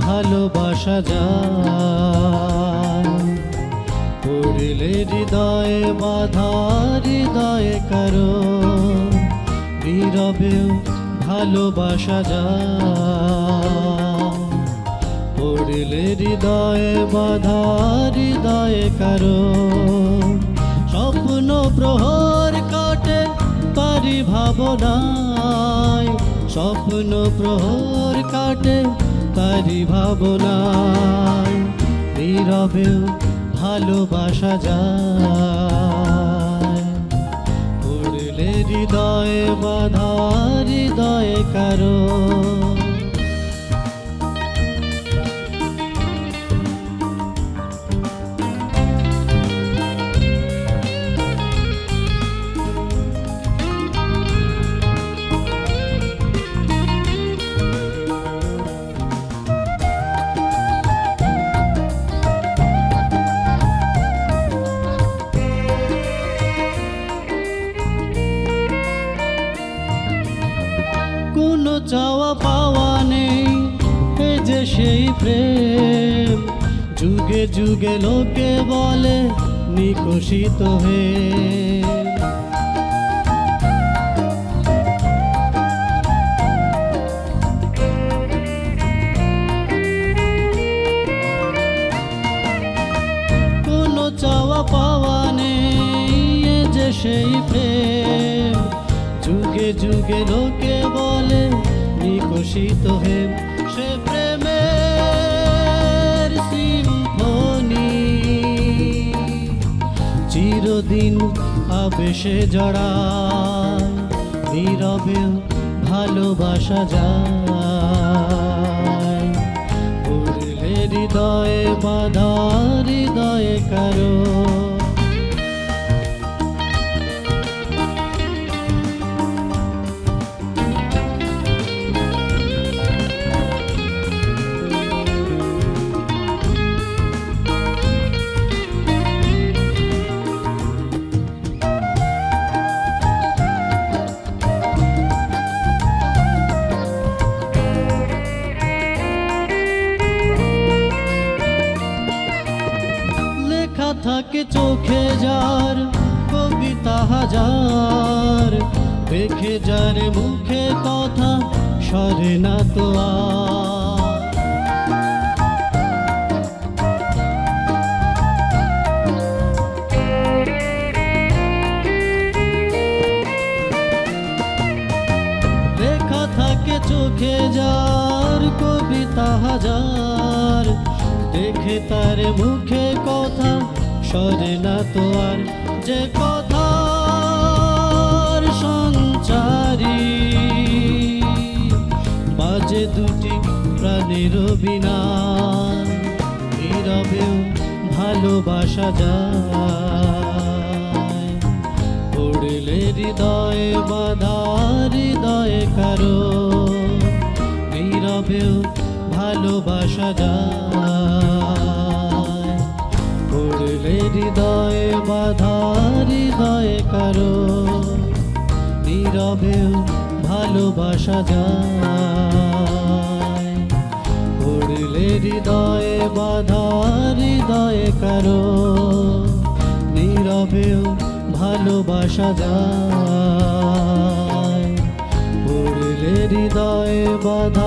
ভালোবাসা যায়। পড়লে হৃদয়ে বাধা, হৃদয়ে কারও নীরবেও ভালোবাসা যায়। পড়লে হৃদয়ে বাধা, হৃদয়ে কারও স্বপ্ন প্রহর কাটে তারি ভাবনায় স্বপ্ন প্রহর কাটে তারি ভাবনায় নীরবেও ভালোবাসা যায়। হৃদয়ে বাধা হৃদয়ে কারও চাওয়া পাওয়া নেই। এ যে সেই প্রেম। যুগে যুগে লোকে বলে নিকশিত হয়ে কোনো চাওয়া পাওয়া যে সেই প্রেম। যুগে যুগে লোকে বলে বিকশিত হে সে প্রেমের সিম্ফনি চিরদিন আবেশে জড়ায়, নীরবে ভালোবাসা যায়। হৃদয়ে বাধা, হৃদয়ে কারও থাকে চোখে যার, কবিতা হাজার দেখে যার মুখে কথা, সরে না তো। লেখা থাকে চোখে যার, কবিতা হাজার দেখে তার মুখে কথা সরে না তো আর যে কথার সঞ্চারী। বাজে দুটি প্রাণের বিনা ভালোবাসা যায়। পড়লে হৃদয়ে বাধা, হৃদয়ে কারও, নীরবেও ভালোবাসা যায়। পড়লে হৃদয়ে বাধা, হৃদয়ে কারও। নীরবেও ভালোবাসা যায়। পড়লে হৃদয়ে বাধা, হৃদয়ে কারও। নীরবেও ভালোবাসা যায়। পড়লে হৃদয়ে বাধা